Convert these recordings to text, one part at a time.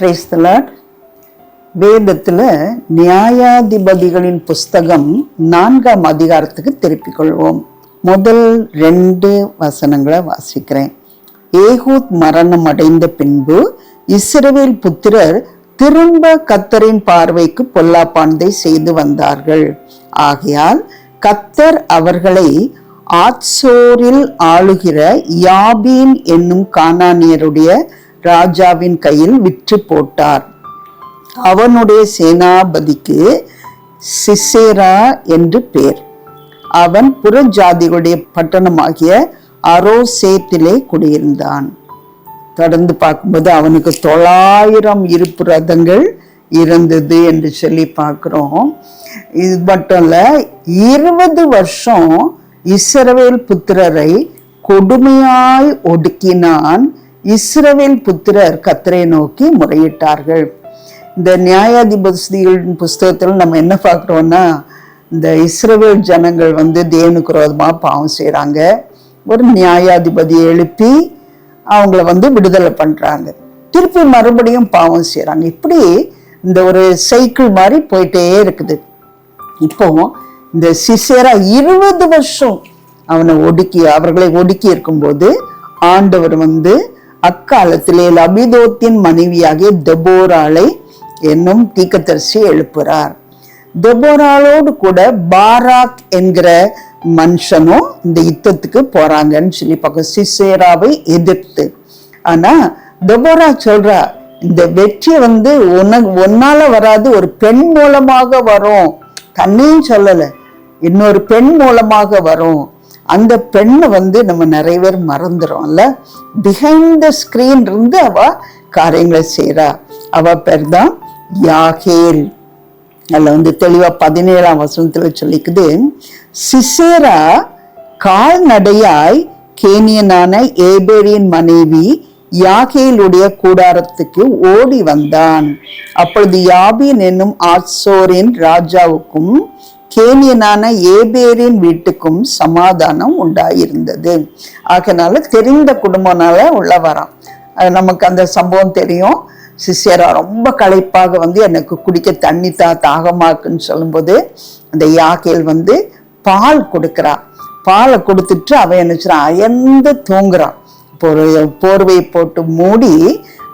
கிரைஸ்தலாட் வேதத்தில் நியாயாதிபதிகளின் புஸ்தகம் நான்காம் அதிகாரத்துக்கு திருப்பிக் கொள்வோம் முதல் ரெண்டு வசனங்களை வாசிக்கிறேன். ஏகூத் மரணம் அடைந்த பின்பு இஸ்ரவேல் புத்திரர் திரும்ப கத்தரின் பார்வைக்கு பொல்லாப்பானதை செய்து வந்தார்கள். ஆகையால் கத்தர் அவர்களை ஆட்சோரில் ஆளுகிற யாபீன் என்னும் கானானியருடைய ராஜாவின் கையில் விற்று போட்டார். அவனுடைய சேனாபதிக்கு சிசேரா என்று பேர். அவன் புறஜாதிகளுடைய பட்டணமாகிய அரோசேத்திலே குடியிருந்தான். தொடர்ந்து பார்க்கும்போது அவனுக்கு தொள்ளாயிரம் இருப்பு ரதங்கள் இருந்தது என்று சொல்லி பார்க்குறோம். இது மட்டும் இல்ல இருபது வருஷம் இஸ்ரவேல் புத்திரரை கொடுமையாய் ஒடுக்கினான் இஸ்ரவேல் புத்திரர் கத்தரை நோக்கி முறையிட்டார்கள். இந்த நியாயாதிபதிகளின் புஸ்தகத்தில் நம்ம என்ன பார்க்குறோம்னா இந்த இஸ்ரவேல் ஜனங்கள் வந்து தேவனுக்கு விரோதமாக பாவம் செய்கிறாங்க ஒரு நியாயாதிபதியை எழுப்பி அவங்கள வந்து விடுதலை பண்ணுறாங்க திருப்பி மறுபடியும் பாவம் செய்கிறாங்க இப்படி இந்த ஒரு சைக்கிள் மாதிரி போயிட்டே இருக்குது. இப்போ இந்த சிசேரா இருபது வருஷம் அவனை ஒடுக்கி அவர்களை ஒடுக்கி இருக்கும்போது ஆண்டவர் வந்து அக்காலத்திலே லபிதோத்தின் மனைவியாகிய தெபோராளை என்னும் தீக்கத்தரிசி எழுப்புறார். தெபோராளோடு கூட பாராக் என்கிற மனுஷனும் இந்த யுத்தத்துக்கு போறாங்கன்னு சொல்லி பார்க்க சிசேராவை எதிர்த்து. ஆனா தெபோரா சொல்றா இந்த வெற்றி வந்து உனக்கு ஒன்னால வராது ஒரு பெண் மூலமாக வரும். தன்னையும் சொல்லல இன்னொரு பெண் மூலமாக வரும். அந்த பெண்ணை வந்து நம்ம நிறைய பேர் மறந்துடும்ல பிஹைண்ட் த ஸ்க்ரீன் இருந்து அவ காரியங்களை செய்கிறா அவ பேர் தான் யாகேல். அதில் வந்து தெளிவாக பதினேழாம் வசனத்தில் சொல்லிக்குது சிசேரா கால்நடையாய் கேனியனான ஏபேரியின் மனைவி யாகேலுடைய கூடாரத்துக்கு ஓடி வந்தான். அப்பொழுது யாபீன் என்னும் ஆட்சோரின் ராஜாவுக்கும் கேனியனான ஏபேரின் வீட்டுக்கும் சமாதானம் உண்டாயிருந்தது. ஆகினால தெரிந்த குடும்பம்னால உள்ள வரான். நமக்கு அந்த சம்பவம் தெரியும். சிஷியரா ரொம்ப களைப்பாக வந்து எனக்கு குடிக்க தண்ணி தா தாகமாக்குன்னு சொல்லும்போது அந்த யாகேல் வந்து பால் கொடுக்குறா. பாலை கொடுத்துட்டு அவன் என்ன செய்றான்? அயர்ந்து தூங்குறான். ஒரு போர்வையை போட்டு மூடி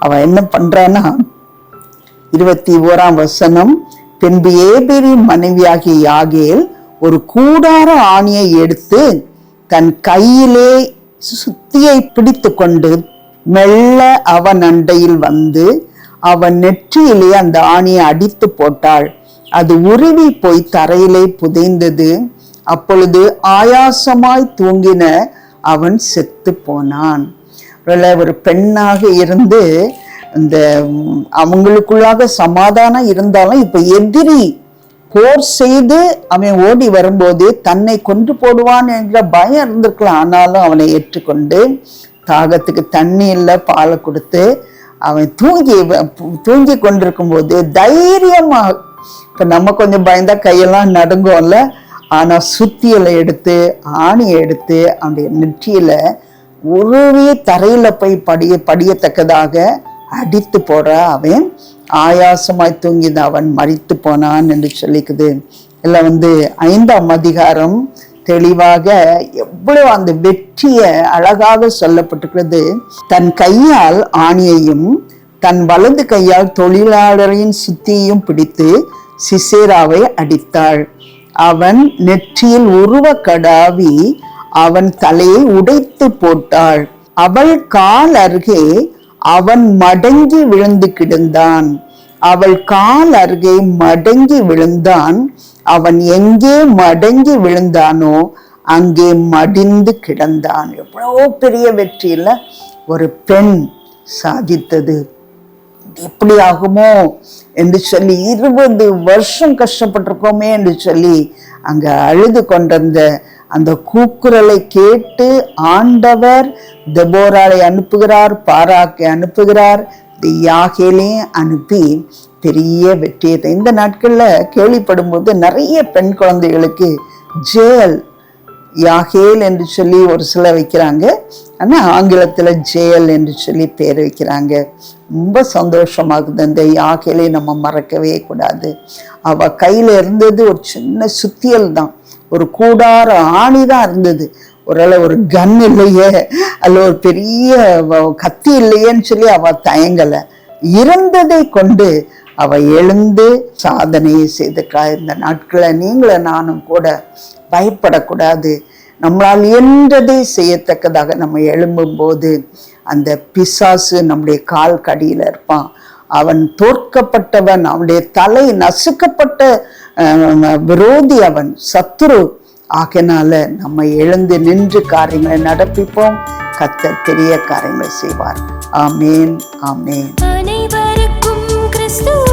அவன் என்ன பண்றான்னா இருபத்தி ஓராம் வசனம் பின்பு ஏபேரின் மனைவியாகிய யாகேல் ஒரு கூடார ஆணியை எடுத்து தன் கையிலே சுத்தியை பிடித்து கொண்டு மெல்ல அவன் அண்டையில் வந்து அவன் நெற்றியிலே அந்த ஆணியை அடித்து போட்டாள். அது உருவி போய் தரையிலே புதைந்தது. அப்பொழுது ஆயாசமாய் தூங்கின அவன் செத்து போனான். ஒரு பெண்ணாக இருந்து இந்த அவங்களுக்குள்ளாக சமாதானம் இருந்தாலும் இப்போ எதிரி போர் செய்து அவன் ஓடி வரும்போது தன்னை கொண்டு போடுவான் என்ற பயம் இருந்திருக்கலாம். ஆனாலும் அவனை ஏற்றுக்கொண்டு தாகத்துக்கு தண்ணி இல்லை பாலை கொடுத்து அவன் தூங்கி தூங்கி கொண்டிருக்கும் போது தைரியமாக இப்போ நம்ம கொஞ்சம் பயந்தா கையெல்லாம் நடுங்கும்ல ஆனால் சுத்தியலை எடுத்து ஆணியை எடுத்து அவனுடைய நெற்றியில உருவி தரையில் போய் படிய படியத்தக்கதாக அடித்து போற அவன் ஆயாசமாய் தூங்கிது அவன் மறித்து போனான் என்று சொல்லிக்குது. இல்லை வந்து ஐந்தாம் அதிகாரம் தெளிவாக எவ்வளவு அந்த வெற்றியை அழகாக சொல்லப்பட்டிருக்கிறது. தன் கையால் ஆணியையும் தன் வலது கையால் தொழிலாளரின் சுத்தியையும் பிடித்து சிசேராவை அடித்தாள். அவன் நெற்றியில் உருவ கடாவி அவன் தலையை உடைத்து போட்டாள். அவள் கால் அருகே அவன் மடங்கி விழுந்து கிடந்தான். அவள் கால் அருகே மடங்கி விழுந்தான். அவன் எங்கே மடங்கி விழுந்தானோ அங்கே மடிந்து கிடந்தான். எவ்வளோ பெரிய வெற்றியில ஒரு பெண் சாதித்தது. எப்படி ஆகுமோ என்று சொல்லி இருபது வருஷம் கஷ்டப்பட்டிருக்கோமே என்று சொல்லி அங்க அழுது கொண்டிருந்த அந்த கூக்குரலை கேட்டு ஆண்டவர் தெபோராளை அனுப்புகிறார் பாராக்கை அனுப்புகிறார். இந்த யாகேலையும் அனுப்பி பெரிய வெற்றியை இந்த நாட்களில் கேள்விப்படும் போது நிறைய பெண் குழந்தைகளுக்கு ஜேல் யாகேல் என்று சொல்லி ஒரு சில வைக்கிறாங்க. ஆனால் ஆங்கிலத்தில் ஜெயல் என்று சொல்லி பேர் வைக்கிறாங்க. ரொம்ப சந்தோஷமாகுது. அந்த யாகேலை நம்ம மறக்கவே கூடாது. அவள் கையில் இருந்தது ஒரு சின்ன சுத்தியல் தான். ஒரு கூடார ஆணி தான் இருந்தது. ஒருவேளை ஒரு கன் இல்லையே அல்ல ஒரு பெரிய கத்தி இல்லையேன்னு சொல்லி அவள் தயங்கலை. இருந்ததை கொண்டு அவ எழுந்து சாதனையை செய்துட்டா. இந்த நாட்களை நீங்கள நானும் கூட பயப்படக்கூடாது. நம்மளால் இயன்றதை செய்யத்தக்கதாக நம்ம எழும்பும்போது அந்த பிசாசு நம்முடைய கால் கடியில் இருப்பான். அவன் தோற்கப்பட்டவன் அவனுடைய தலை நசுக்கப்பட்ட விரோதி அவன் சத்துரு. ஆகினால நம்ம எழுந்து நின்று காரியங்களை நடப்பிப்போம். கத்தர் பெரிய காரியங்களை செய்வார். ஆமேன் ஆமேன். அனைவருக்கும் கிறிஸ்து